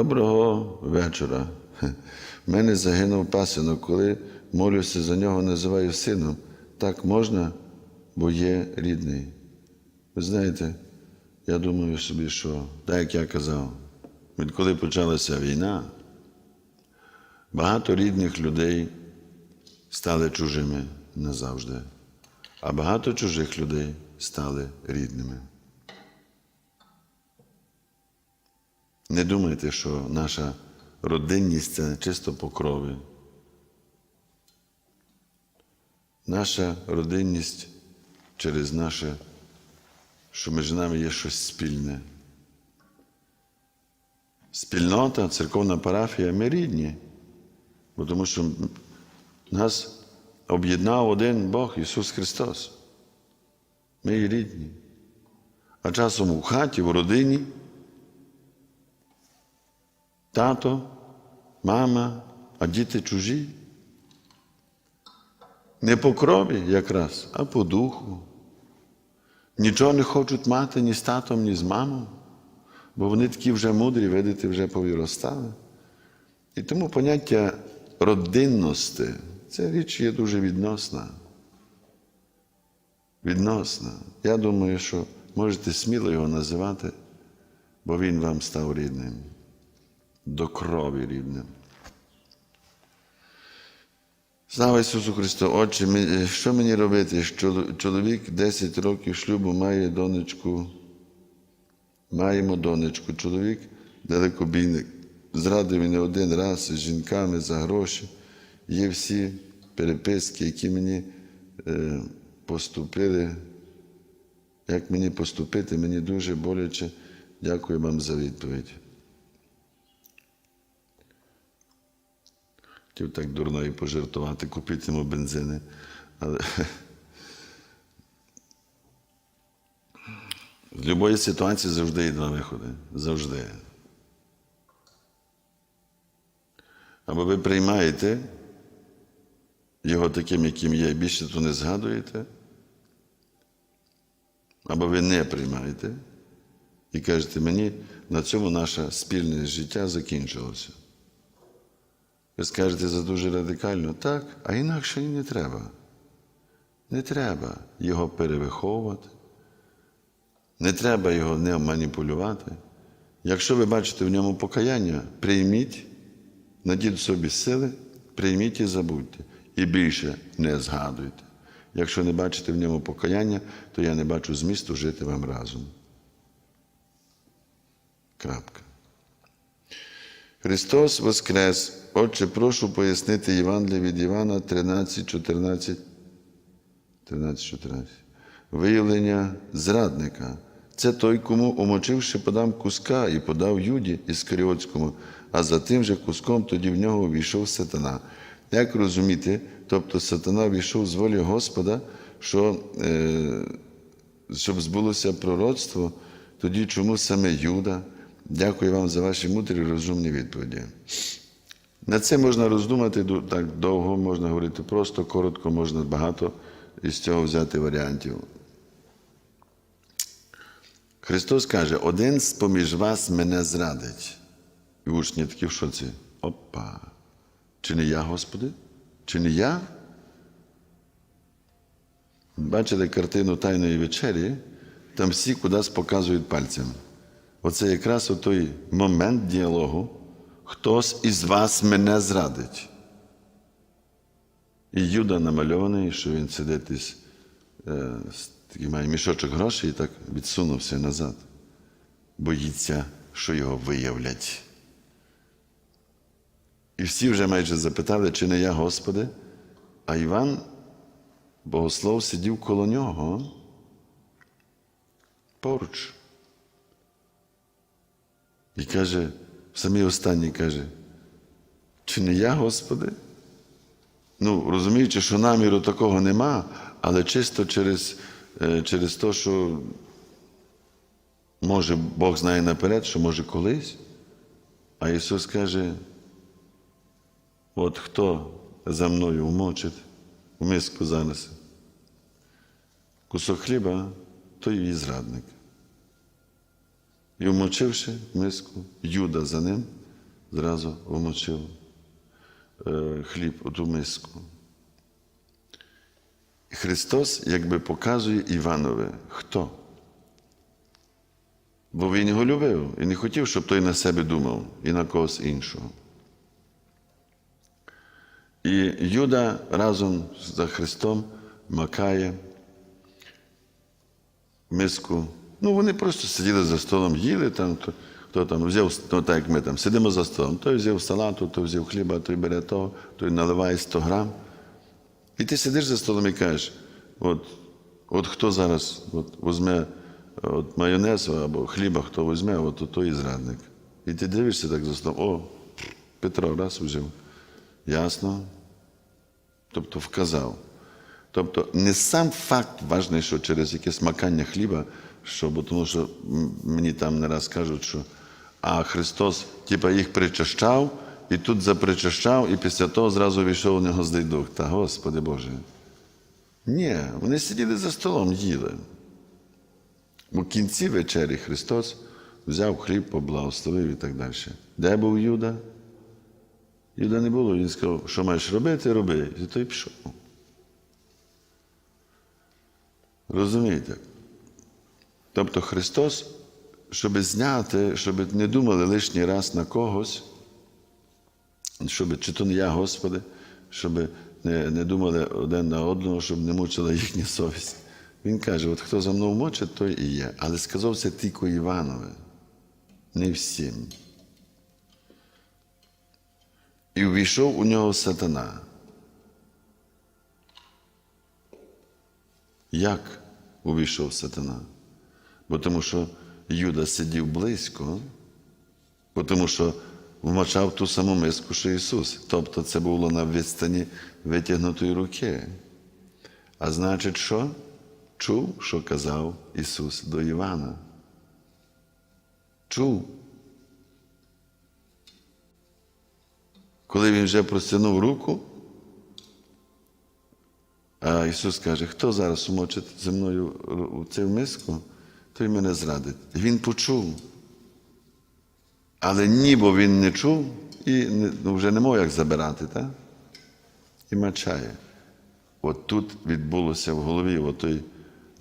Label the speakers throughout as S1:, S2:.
S1: Доброго вечора. У мене загинув пасинок, коли молюся за нього, називаю сином. Так можна, бо є рідний. Ви знаєте, я думаю собі, що, так як я казав, відколи почалася війна, багато рідних людей стали чужими назавжди, а багато чужих людей стали рідними. Не думайте, що наша родинність це чисто по крові. Наша родинність через наше, що між нами є щось спільне. Спільнота, церковна парафія, ми рідні, бо тому що нас об'єднав один Бог Ісус Христос. Ми є рідні. А часом у хаті, в родині тато, мама, а діти чужі. Не по крові якраз, а по духу. Нічого не хочуть мати ні з татом, ні з мамою, бо вони такі вже мудрі, видите, вже повіростали. І тому поняття родинності це річ є дуже відносна. Відносна. Я думаю, що можете сміло його називати, бо він вам став рідним до крові рідним. Слава Ісусу Христу! Отче, що мені робити? Чоловік 10 років шлюбу має донечку, маємо донечку. Чоловік далекобійник. Зрадив мене один раз з жінками за гроші. Є всі переписки, які мені е, поступили. Як мені поступити, мені дуже боляче. Дякую вам за відповідь. Хотів так дурно і пожартувати, купити йому бензини. Але з будь-якої ситуації завжди є два виходи. Завжди. Або ви приймаєте його таким, яким є, більше то не згадуєте, або ви не приймаєте і кажете, мені на цьому наше спільне життя закінчилося. Ви скажете за дуже радикально, так, а інакше і не треба. Не треба його перевиховувати, не треба його не маніпулювати. Якщо ви бачите в ньому покаяння, прийміть, надіть собі сили, прийміть і забудьте. І більше не згадуйте. Якщо не бачите в ньому покаяння, то я не бачу змісту жити вам разом. Крапка. Христос Воскрес. Отче, прошу пояснити Євангелія від Івана 13, 14. 13, 14. Виявлення зрадника. Це той, кому, умочивши, подам куска і подав Юді Іскаріотському, а за тим же куском тоді в нього увійшов сатана. Як розуміти, тобто сатана війшов з волі Господа, що, е, щоб збулося пророцтво, тоді чому саме Юда? Дякую вам за ваші мудрі розумні відповіді. На це можна роздумати так довго, можна говорити просто, коротко, можна багато із цього взяти варіантів. Христос каже: один з поміж вас мене зрадить. І учні такі в шоці. Опа. Чи не я, Господи? Чи не я? Бачили картину Тайної вечері, там всі кудись показують пальцем. Оце якраз той момент діалогу. Хтось із вас мене зрадить. І Юда намальований, що він сидить із е, такий має мішочок грошей і так відсунувся назад. Боїться, що його виявлять. І всі вже майже запитали, чи не я, Господи, а Іван, богослов, сидів коло нього поруч. І каже, самій останній каже, чи не я, Господи? Ну, розуміючи, що наміру такого нема, але чисто через, е, через те, що може Бог знає наперед, що може колись. А Ісус каже, от хто за мною вмочить в миску занесе кусок хліба, той і зрадник. І вмочивши миску, Юда за ним, зразу вмочив е, хліб у ту миску. І Христос якби показує Іванове, хто. Бо він його любив і не хотів, щоб той на себе думав і на когось іншого. І Юда разом за Христом макає миску. Ну, вони просто сиділи за столом, їли там, то, хто там взяв, ну, так як ми там сидимо за столом, той взяв салату, той взяв хліба, той бере того, той наливає 100 грам. І ти сидиш за столом і кажеш, от, от хто зараз от, візьме от майонез або хліба, хто візьме, от той і зрадник. І ти дивишся так за столом, о, Петро раз взяв. Ясно? Тобто вказав. Тобто не сам факт важний, що через якесь макання хліба, що, тому що мені там не раз кажуть, що а Христос типа, їх причащав, і тут запричащав, і після того зразу війшов у нього злий дух. Та Господи Боже. Ні, вони сиділи за столом, їли. У кінці вечері Христос взяв хліб, поблагословив і так далі. Де був Юда? Юда не було, він сказав, що маєш робити, роби. І той пішов. Розумієте? Тобто Христос, щоб зняти, щоб не думали лишній раз на когось, щоб чи то не я, Господи, щоб не, не думали один на одного, щоб не мучила їхня совість. Він каже: от хто за мною мочить, той і є. Але сказав це тільки Іванове, не всім. І увійшов у нього сатана. Як увійшов сатана? Бо тому що Юда сидів близько, бо тому що вмочав ту саму миску, що Ісус. Тобто це було на відстані витягнутої руки. А значить, що? Чув, що казав Ісус до Івана. Чув. Коли він вже простягнув руку, а Ісус каже, хто зараз умочить зі мною у цю миску, той мене зрадить. Він почув. Але ніби він не чув і ну, вже не мав як забирати, так? І мачає. От тут відбулося в голові той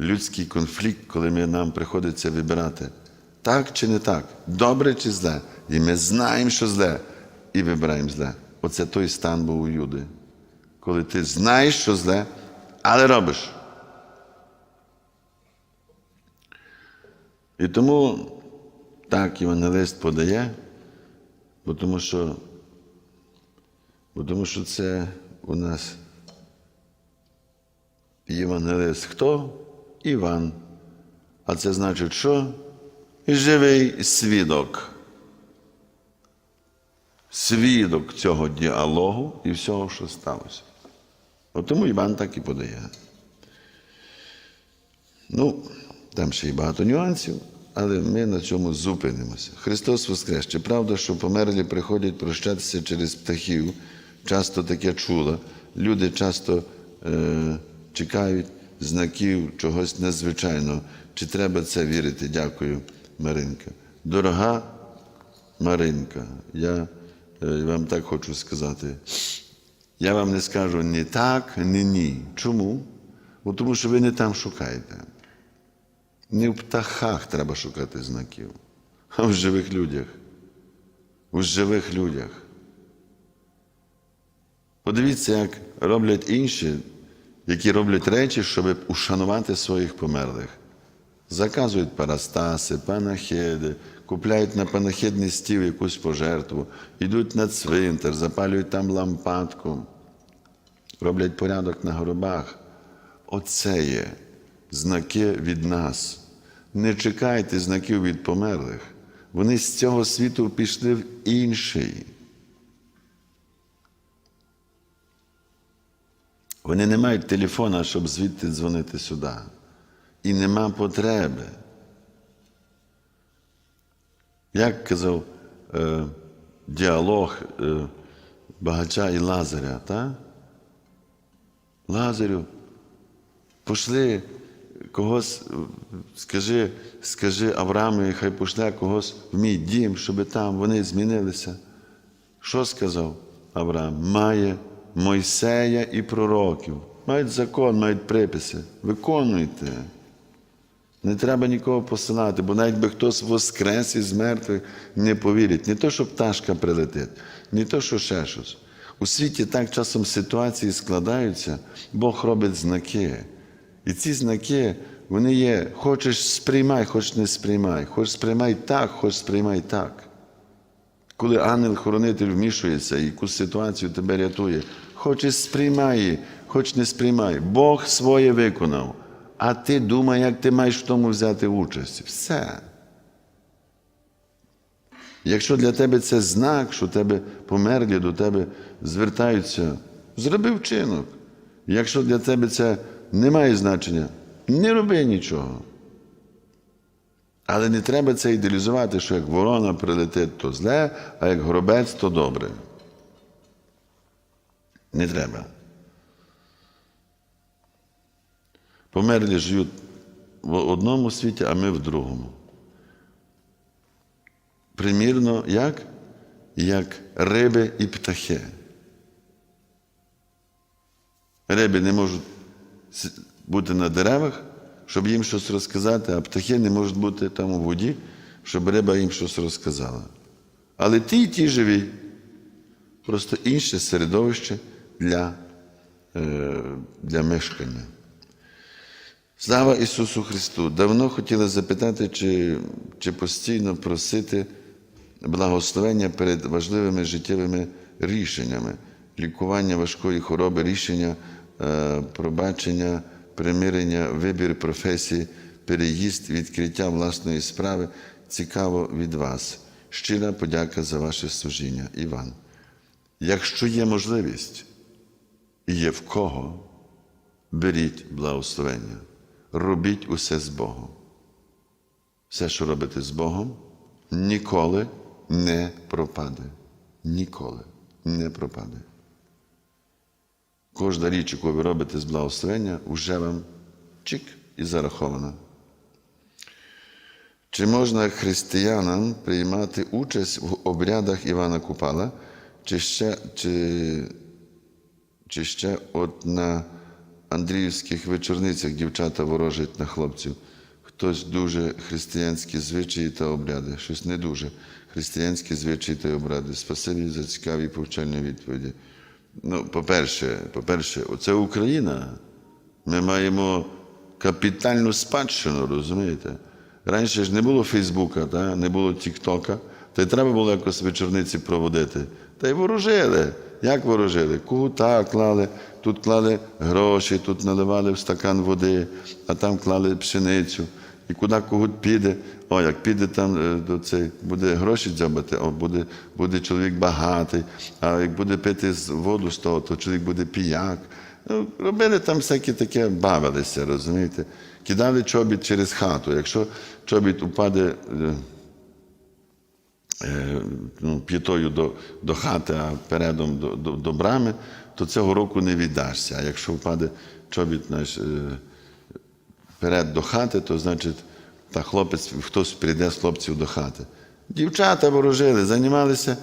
S1: людський конфлікт, коли ми, нам приходиться вибирати, так чи не так, добре чи зле. І ми знаємо, що зле, і вибираємо зле. Оце той стан був у Юди. Коли ти знаєш, що зле, але робиш. І тому так Євангелист подає, бо тому що, бо тому що це у нас Євангелист хто? Іван. А це значить що? Живий свідок. Свідок цього діалогу і всього, що сталося. От тому Іван так і подає. Ну, там ще й багато нюансів, але ми на цьому зупинимося. Христос Воскрес. Чи правда, що померлі приходять прощатися через птахів? Часто таке чуло. Люди часто е, чекають знаків чогось незвичайного. Чи треба це вірити? Дякую, Маринка. Дорога Маринка, я е, вам так хочу сказати. Я вам не скажу ні так, ні ні. Чому? Бо тому що ви не там шукаєте. Не в птахах треба шукати знаків, а в живих людях. У живих людях. Подивіться, як роблять інші, які роблять речі, щоб ушанувати своїх померлих. Заказують парастаси, панахиди, купляють на панахидний стіл якусь пожертву, йдуть на цвинтар, запалюють там лампадку, роблять порядок на гробах. Оце є знаки від нас. Не чекайте знаків від померлих. Вони з цього світу пішли в інший. Вони не мають телефона, щоб звідти дзвонити сюди. І нема потреби. Як казав е, діалог е, багача і Лазаря, та? Лазарю, пошли когось, скажи, скажи Аврааму, хай пошле когось в мій дім, щоб там вони змінилися. Що сказав Авраам? Має Мойсея і пророків. Мають закон, мають приписи. Виконуйте. Не треба нікого посилати, бо навіть би хтось воскрес із мертвих не повірить. Не то, що пташка прилетить, не то, що ще щось. У світі так часом ситуації складаються, Бог робить знаки. І ці знаки, вони є, хочеш сприймай, хочеш не сприймай, хочеш сприймай так, хочеш сприймай так. Коли ангел-хоронитель вмішується і якусь ситуацію тебе рятує, хочеш сприймай хоч не сприймай. Бог своє виконав. А ти думай, як ти маєш в тому взяти участь. Все. Якщо для тебе це знак, що тебе померлі до тебе звертаються, зроби вчинок. Якщо для тебе це не має значення, не роби нічого. Але не треба це ідеалізувати, що як ворона прилетить, то зле, а як горобець, то добре. Не треба. Померлі живуть в одному світі, а ми в другому. Примірно, як? Як риби і птахи. Риби не можуть бути на деревах, щоб їм щось розказати, а птахи не можуть бути там у воді, щоб риба їм щось розказала. Але ті і ті живі, просто інше середовище для, е, для мешкання. Слава Ісусу Христу! Давно хотіли запитати, чи, чи постійно просити благословення перед важливими життєвими рішеннями, лікування важкої хвороби, рішення пробачення, примирення, вибір професії, переїзд, відкриття власної справи. Цікаво від вас. Щира подяка за ваше служіння, Іван. Якщо є можливість і є в кого, беріть благословення, робіть усе з Богом. Все, що робите з Богом, ніколи не пропаде. Ніколи не пропаде. Кожна річ, яку ви робите з благословення, вже вам чик і зарахована. Чи можна християнам приймати участь в обрядах Івана Купала, чи ще, чи, чи ще от на Андріївських вечорницях дівчата ворожать на хлопців? Хтось дуже християнські звичаї та обряди, щось не дуже християнські звичаї та обряди. Спасибі за цікаві повчальні відповіді. Ну, по-перше, по-перше, оце Україна. Ми маємо капітальну спадщину, розумієте? Раніше ж не було Фейсбука, та? не було Тіктока, та й треба було якось вечорниці проводити. Та й ворожили. Як ворожили? Кута клали, тут клали гроші, тут наливали в стакан води, а там клали пшеницю. І куди когут піде, о, як піде там е, до цей, буде гроші дзьобати, о, буде, буде чоловік багатий, а як буде пити воду з того, то чоловік буде піяк. Ну, робили там всяке таке, бавилися, розумієте? Кидали чобіт через хату. Якщо чобіт упаде е, е, ну, п'ятою до, до хати, а передом до, до, до брами, то цього року не віддашся. А якщо впаде чобіт знаєш, е, перед до хати, то значить та хлопець, хтось прийде з хлопців до хати. Дівчата ворожили, займалися,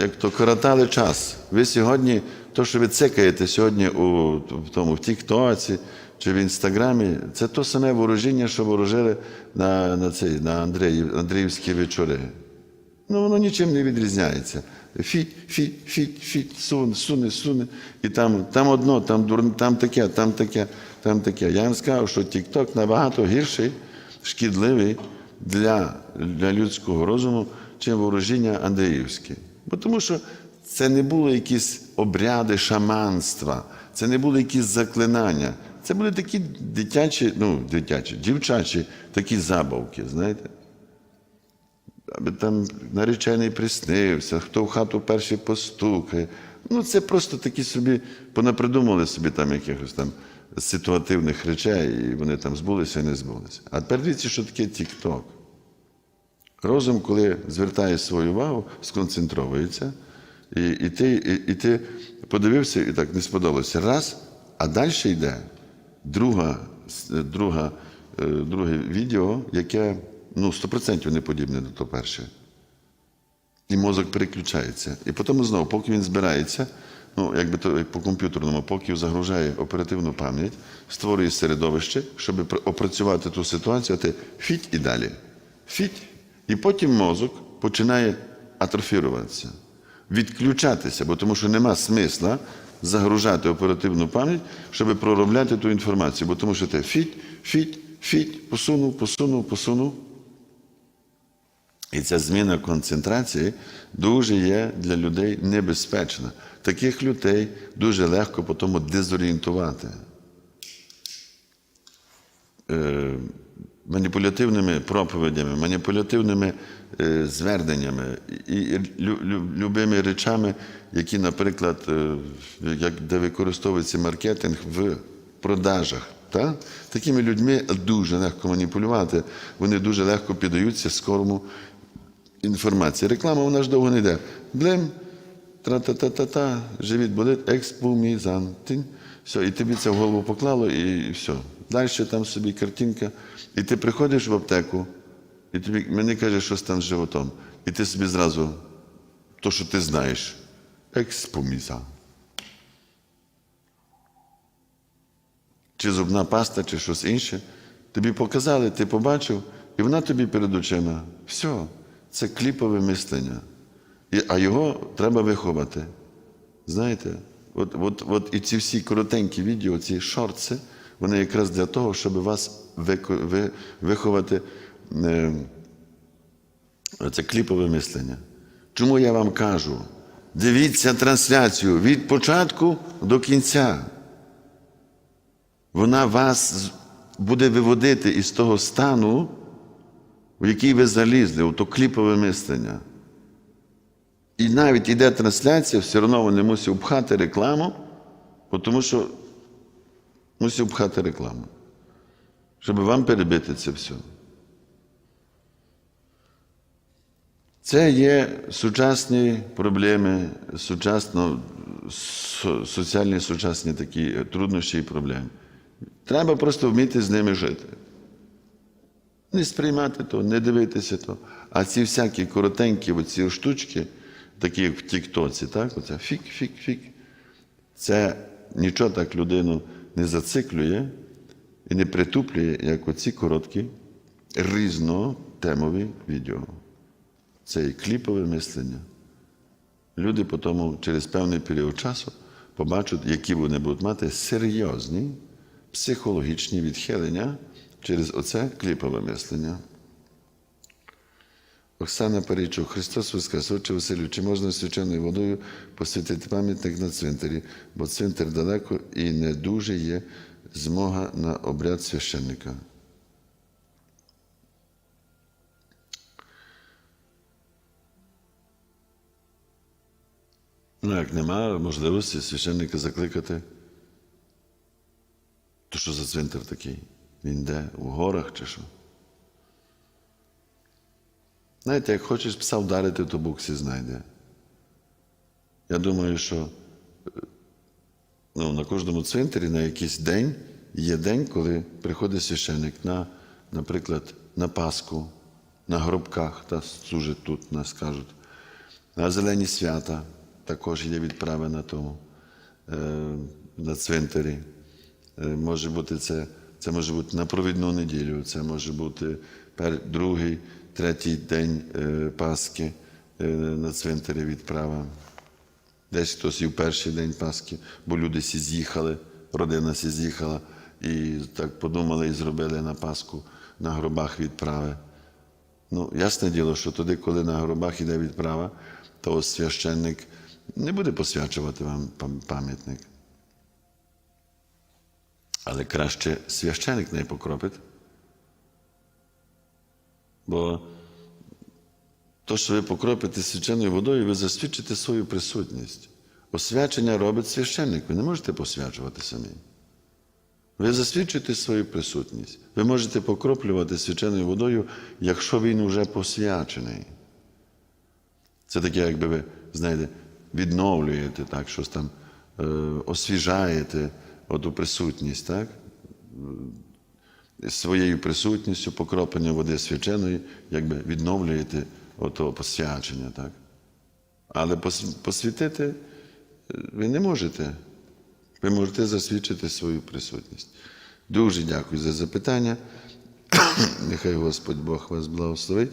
S1: як то коротали час. Ви сьогодні, то, що ви цикаєте сьогодні у в тому в Тіктоці чи в Інстаграмі, це то саме ворожіння, що ворожили на, на, цей, на Андріїв, Андріївські вечори. Ну, воно нічим не відрізняється. Фіть, фіть, фіть, фіть, суне, суне, суне. І там, там одно, там, дур... там таке, там таке, там таке. Я вам сказав, що TikTok набагато гірший, шкідливий для, для людського розуму, чим ворожіння Андріївське. Бо тому що це не були якісь обряди шаманства, це не були якісь заклинання. Це були такі дитячі, ну, дитячі, дівчачі такі забавки, знаєте аби там наречений приснився, хто в хату перший постукає. Ну, це просто такі собі, понапридумали собі там якихось там ситуативних речей, і вони там збулися і не збулися. А тепер дивіться, що таке Тік-Ток. Розум, коли звертає свою увагу, сконцентровується, і, і, ти, і, і ти подивився, і так не сподобалося. Раз, а далі йде друга, друга, е, друге відео, яке ну, 100% не подібне до того перше. І мозок переключається. І потім знову, поки він збирається, ну, якби то по комп'ютерному, поки загружає оперативну пам'ять, створює середовище, щоб опрацювати ту ситуацію, а ти фіть і далі. Фіть. І потім мозок починає атрофіруватися, відключатися, бо тому що нема смисла загружати оперативну пам'ять, щоб проробляти ту інформацію. Бо тому що ти фіть, фіть, фіть, посунув, посунув, посунув. І ця зміна концентрації дуже є для людей небезпечна. Таких людей дуже легко по тому дезорієнтувати. Е, маніпулятивними проповідями, маніпулятивними е, зверненнями і лю- лю- любими речами, які, наприклад, е, де використовується маркетинг в продажах. Та? Такими людьми дуже легко маніпулювати, вони дуже легко піддаються скорому інформації. Реклама вона ж довго не йде. Блим, тра-та-та-та-та, живіт болить, експумізан. Все, і тобі це в голову поклало, і все. Далі там собі картинка. І ти приходиш в аптеку, і тобі мені каже, щось там з животом. І ти собі зразу, то, що ти знаєш, експумізан. Чи зубна паста, чи щось інше. Тобі показали, ти побачив, і вона тобі перед очима. Все, це кліпове мислення. А його треба виховати. Знаєте, от, от, от і ці всі коротенькі відео, ці шорти, вони якраз для того, щоб вас виховати е, це кліпове мислення. Чому я вам кажу? Дивіться трансляцію від початку до кінця. Вона вас буде виводити із того стану, в який ви залізли, у то кліпове мислення. І навіть іде трансляція, все одно вони мусять обхати рекламу, тому що мусять обхати рекламу, щоб вам перебити це все. Це є сучасні проблеми, сучасно, со- соціальні сучасні такі труднощі і проблеми. Треба просто вміти з ними жити. Не сприймати то, не дивитися то. А ці всякі коротенькі оці штучки, такі як в Тіктоці, так? Оце фік-фік-фік. Це нічого так людину не зациклює і не притуплює, як оці короткі, різнотемові відео. Це і кліпове мислення. Люди потім через певний період часу побачать, які вони будуть мати серйозні психологічні відхилення через оце кліпове мислення. Оксана Парічук, Христос Воскрес, Отче Василю, чи можна свяченою водою посвятити пам'ятник на цвинтарі, бо цвинтар далеко і не дуже є змога на обряд священника. Ну, як немає можливості священника закликати, то що за цвинтар такий? Він де? У горах чи що? Знаєте, як хочеш пса вдарити, то Бог всі знайде. Я думаю, що е, ну, на кожному цвинтарі на якийсь день є день, коли приходить священник на, наприклад, на Пасху, на гробках, та служить тут, нас кажуть, на зелені свята також є відправи на тому, е, на цвинтарі. Е, Може бути це, це може бути на провідну неділю, це може бути другий, третій день е, Пасхи е, на цвинтарі відправа. Десь хтось і в перший день Пасхи, бо люди всі з'їхали, родина всі з'їхала і так подумали і зробили на Пасху на гробах відправи. Ну, ясне діло, що тоді, коли на гробах іде відправа, то священник не буде посвячувати вам пам'ятник. Але краще священик не покропить. Бо то, що ви покропите свяченою водою, ви засвідчите свою присутність. Освячення робить священник. Ви не можете посвячувати самі. Ви засвідчуєте свою присутність. Ви можете покроплювати свяченою водою, якщо він вже посвячений. Це таке, якби ви, знаєте, відновлюєте так, щось там е, освіжаєте оту присутність, так? Своєю присутністю покроплення води свяченої, якби відновлюєте ото посвячення, так? Але посвятити е, ви не можете. Ви можете засвідчити свою присутність. Дуже дякую за запитання. Нехай Господь Бог вас благословить.